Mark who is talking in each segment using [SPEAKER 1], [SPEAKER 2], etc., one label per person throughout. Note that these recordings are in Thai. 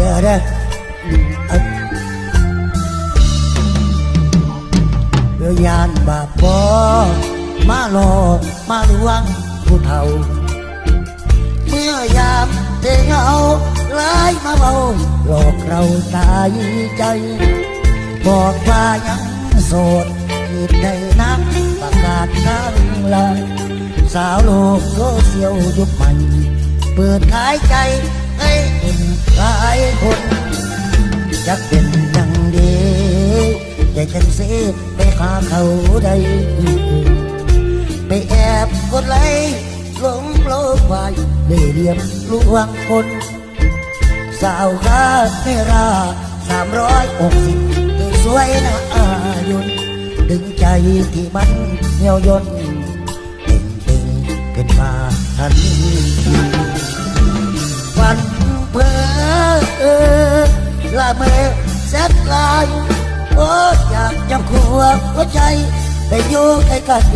[SPEAKER 1] ด้อเด้ออืมเอยานบาปอมาหลอกมาลวงผู้เฒ่า เมื่อยามเทเงาไล่มาเบาหลอกเราตายใจ บอกว่ายังโสดคิดได้นักประกาศทางลายสาวโลกโซเชียลยุคใหม่เปิดขายใจ ให้เห็นหลายคนจะเป็นจังดีใจจังเสีไปหาเขาได้ ไปแอบกดไลค์ลงโปรไฟล์ได้เรียมลวงคน สาวคาเมราสามร้อยหกสิบสวยนะอายุนดึงใจที่มันเหี่ยวยนเต่งเต่งขึ้นมาทันที วันเพ้อละเมอแสบลายโอ้อยากจับขัวหัวใจไปอยู่ใกล้กัน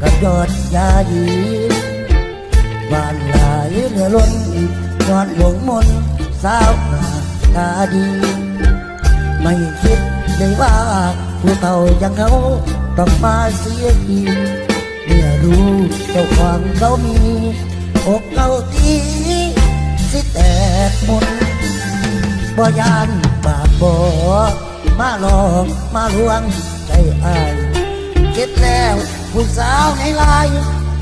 [SPEAKER 1] กับยอดยายีบ้านหลายเหลือล้นนอนหลงมนต์สาวหน้าตาดี ไม่คิดเลยว่าผู้เฒ่าอย่างเขาต้องมาเสียทีเมื่อรู้เจ้าของเขามีอกเขาตี กหมนบ่ยานบาปบ่มาหลอกมาลวงใจอายคิดแล้วผู้สาวในลาย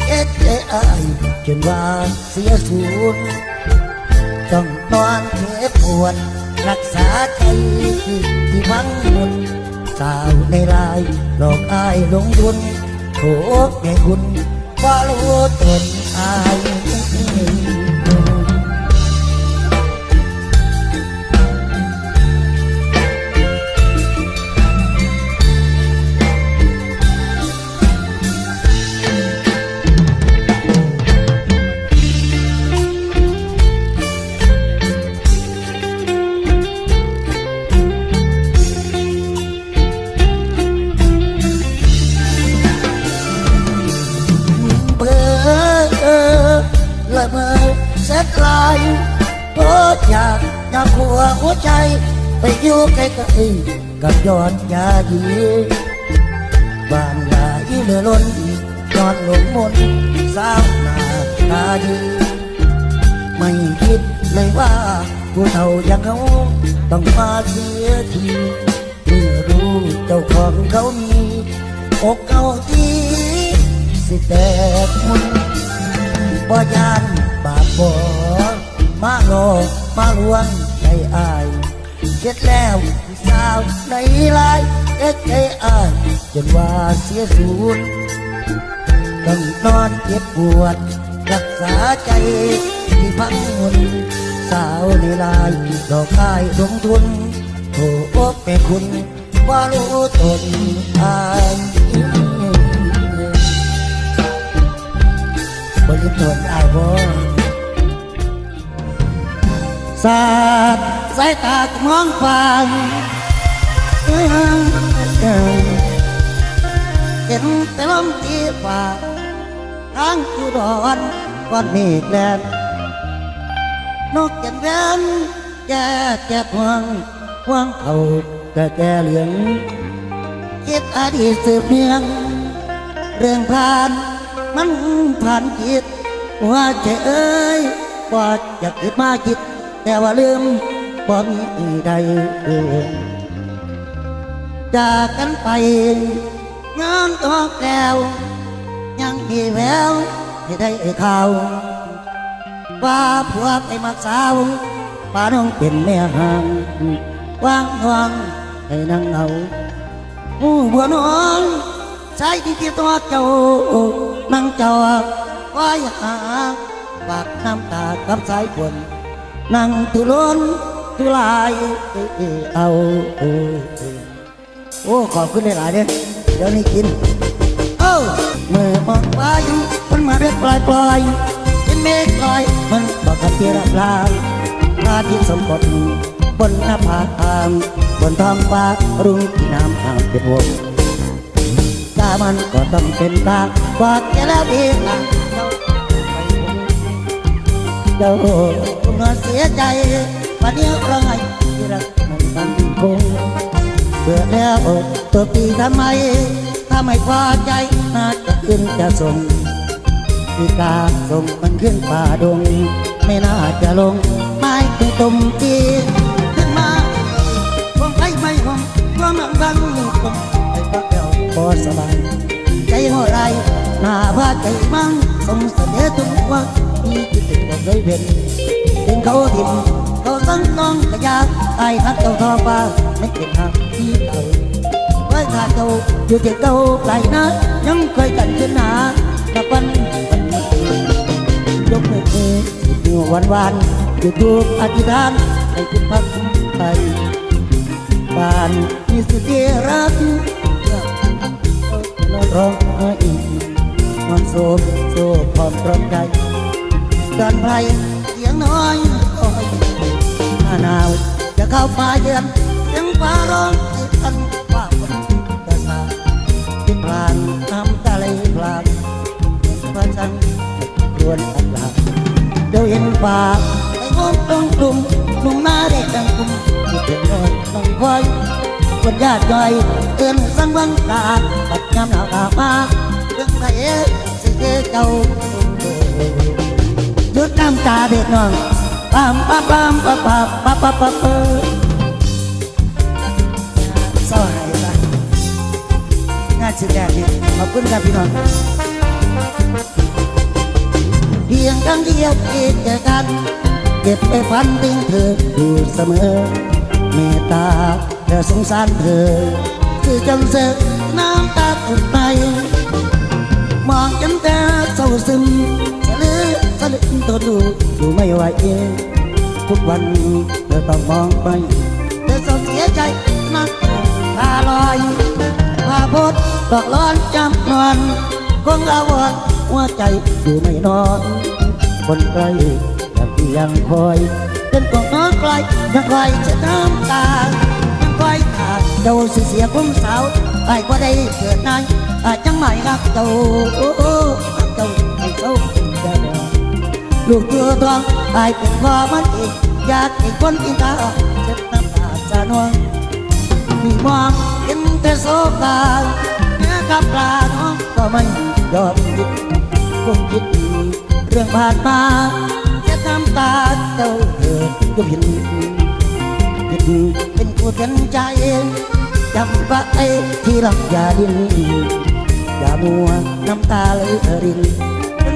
[SPEAKER 1] เอ็ดเอ้ยจนว่าเสียสูญต้องนอนเจ็บปวดรักษาใจที่พังหมดสาวในลายหลอกอายลงทุนโถแก่คุณว่ารู้ตนอาย หัวหัวใจ ไปอยู่ใกล้ๆกับยอดยาดีบ้านยาอีเหลือล้นยอดหลงมนสาวหน้าตาดีไม่คิดเลยว่าผู้เฒ่าอย่างเขาต้องมาเสียทีเมื่อรู้เจ้าของเขามีอกเขาทีสิแตกมุนบ่ยานบาปบ่ มาหลอกมาลวงใจอายเจ็ดแล้วผู้สาวในลายเอ็ดใจอายจนว่าเสียสูญต้องนอนเจ็บปวด รักษาใจที่พังมุนสาวในลายดอกไม้ลงทุนโถโอ้แม่คุณว่ารู้ตนอายบริตนอายบ่ สาดสายตามองฟังเอ้ยเห็นแต่ลมตีฝ่าทางอุดรก้อนเมฆแลนนกแก่นแวนแก่แก่พวงพวงเขาแต่แก่เหลืองคิดอดีตสืบเนื่อง เรื่องผ่านมันผ่านคิดว่าใจเอ้ยว่าอยากคิดมาคิด แต่ว่าลืมบ่มีใดจากกันไปงานตัวแก้วยังมีแววให้ได้ข่าวว่าผัวไปมาสาวป้าน้องเป็นแม่ห่างวางห่วงให้นั่งเอาหูบัวน้องใช้ที่ที่ตัวเจ้านั่งเจ้าไว้หาปากน้ำตากับสายฝน นั่งทุรนทุลายเอาโอ้ขอบคุณหลายๆเนี่ยเดี๋ยวนี้กินเอ้าเมื่อมองฟ้าอยู่มันมาเรียกปลายปลายเป็นเมฆลอยมันบอกกับเทียรับลางพราทิตย์สมบทบนหน้าผาทางบนท้องฟ้ารุ่งที่น้ำทางเป็นวงตามันก็ต้องเป็นตาบอกแกแล้วดีนะเจ้า เจ้าคงเสียใจวันนี้ร้องไห้ที่รักไม่มันคงเบื่อแล้วตัวปีทำไม ถ้าไม่พอใจน่าจะขึ้นจะส่งที่กาส่งมันขึ้นป่าดง ไม่น่าจะลงไม้คือตุ่มจีขึ้นมาผมไปไม่ผมก็มันบังผมไปพักเดียวพอสบายใจหัวไรหน้าพาใจมั่งสงเสน่ห์ทุกวันมีจิตติดกับเลยเป็น ถึงเขาถิ่มเขาตั้งน้องกระยาไอ้ฮักเจ้าทองฟ้าไม่เก็บหักที่เก่าไว้ขาดเจ้าอยู่ที่เก่าไกลนะยังเคยกันขึ้นหนาต่ปันปันยกมือเออยู่วันวันอยู่ทุกอธิษฐานให้คุณพักไทยบ้านมีสุดที่รักนอนร้องไห้นอนโศกโศกพร้อมพร้อมใจกันไพร งน้อยคอยหน้าหนาวจะเข้าป่าเยือนเสียงฟ้าร้องติดกันว่าฝนจะสาดที่พลานน้ำตาไหลพลานพระจันทร์รวนอับลาเดี๋ยวเห็นป่าไอ้งงตรงกลุ่มหนุ่มหน้าเด็กดังกุมเป็นนอนต้องคอยคนญาติย่อยเตือนสังวังตาปัดยามหนาวตามาเรื่องไหนสิเจเจ้าหยุ ดน้ำตาเด็กน้องปามปามปามปามปามปามปามปามปามสวัสดีครับงานสิแดงนี่ขอบคุณครับพี่น้องเพียงครั้งเดียวที่เจอกันเก็บไปฝันถึงเธออยู่เสมอ เมตตาเธอสงสารเธอ คือจำเสอน้ำตาตุดไปมองจนแต่เศร้าซึม วันนี้เธอต้องมองไป เธอเศร้าเสียใจนักตาลอยพาพดดอกร้อนจำนวนคงละวอดหัวใจอยู่ไม่นอน คนไกลย่างที่ยังคอยเป็นกองน้องไกลยังคอยจะน้ำตายังคอยขาดเจ้าสิเสียคุ้มสาวไอ้ก็ได้เกิดนายอาจังไม่รักเจ้ารักเจ้าให้เจ้าได้แล้วลูกเจือทองไอ้เป็นพ่อมันเอง อยากให้คนอินตาเจ็บน้ำตาจานวงมีมองเห็นแต่โซกาเนื้อกับปลาน้องก็ไม่ยอมหยุดคงคิดเรื่องผ่านมาจะทำตาเจ้าเธอก็เห็นผิดเป็นผู้กันใจจำไว้ที่หลังอย่าดิ้นอย่ามัวน้ำตาไหลริน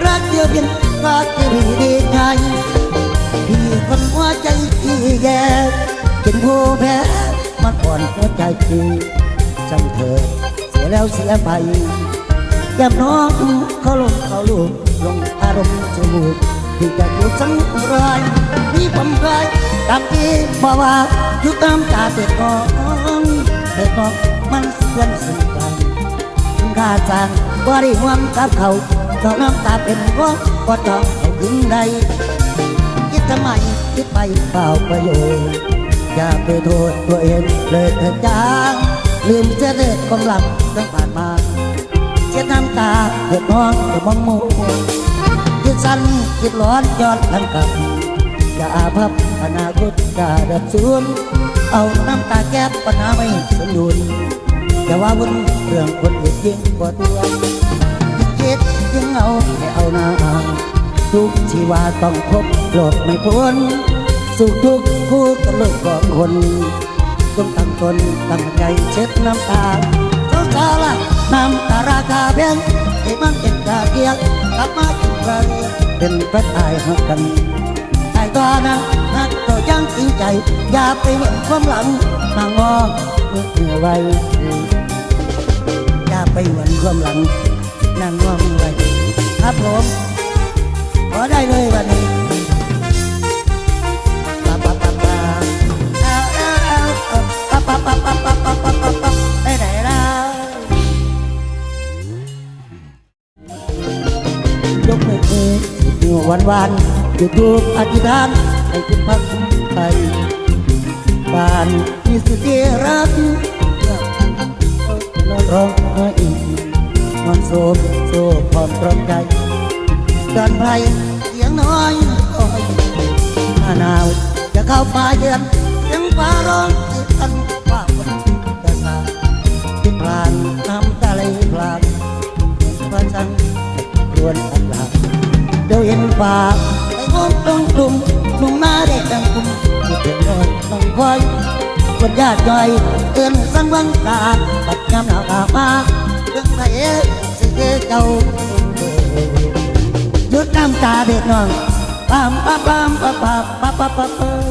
[SPEAKER 1] รักเดียวเพียงก็จะดีดีใจ พี่คนหัวใจที่แย่เป็นผู้แพ้มันอ่อนหัวใจพี่จำเธอ เสียแล้วเสียไปแก้มน้องเขาลงเขาลูกลงอารมณ์จมูกที่จะอยู่สังรายนี่ผมเคยตามที่บอกว่าอยู่ตามตาเด็กน้องเด็กน้องมันเสื่อมสิ่งกันคุณค่าจ้างบ่ได้ห่วงกับเขาตอนน้ำตาเป็นว่าก็ต้องเอาถึงใดคิด ทำไมคิดไปเปล่าประโยชน์อย่าไปโทษตัวเองเลยเถิดจางลืมเสียเลือดของหลังตั้งผ่านมาเสียน้ำตาเดือดร้อนจะมองมัวคิดสั้นคิดร้อนย้อนหลังกลับอย่าอาภัพอนาคตจะเดือดสูญเอาน้ำตาแก้ปัญหาไม่สมดุลอย่าว่าวุ่นเรื่องคนอื่นยิ่งกว่าตัวคิดยิ่งเอา ทุกชีวาต้องพบหลบไม่พ้น สุขทุกข์คู่กันโลกของคนต้องตั้งตนตั้งใจเช็ดน้ำตาเจ้าสาละน้ำตาราคาแพงที่มันเป็นกาเกียกกลับมาเป็นกาเกียกเป็นพระตายหักกันไอ้ตัวนั้นนักก็ยังจริงใจ อย่าไปหวังความหลังมางอเมื่อเหนื่อยไว้อย่าไปหวังความหลังนั่งงอมือไว้ครับผม อได้เลยวันนี้ปะปะปะปะเอาเอาเอาเอาปะปะปะปะปะปะปะปะปะไปไหนล่ะยกมือเอ่ยอยู่วันวันหยุดดูอธิษฐานให้คุณพักไปบ้านมีสุดที่รักนอนร้องไห้นอนโศกโศกพร้อมพร้อมใจกันไพรเสี ยงน้อยคอยหน้าหนาวจะเข้าป่าเยือนเสียงฟ้าร้องให้ทันว่าฝนจะสาที่พลานน้ำตาไหลพลานพระจันรวนอันหลับเดี๋ยวเห็นฟ้าไปงมตรงกลุ่มหนุ่มมาเด็กดังคุมที่เป็นนอนต้องคอยคนญาติย่อยเตือนสังวังกาบัดยามหนาวกามาเรื่องไทยสิเจ้าห ดน้ำตาเด็กน้องปั๊มปั๊มปั๊มปั๊มปั๊มปั๊มปั๊ม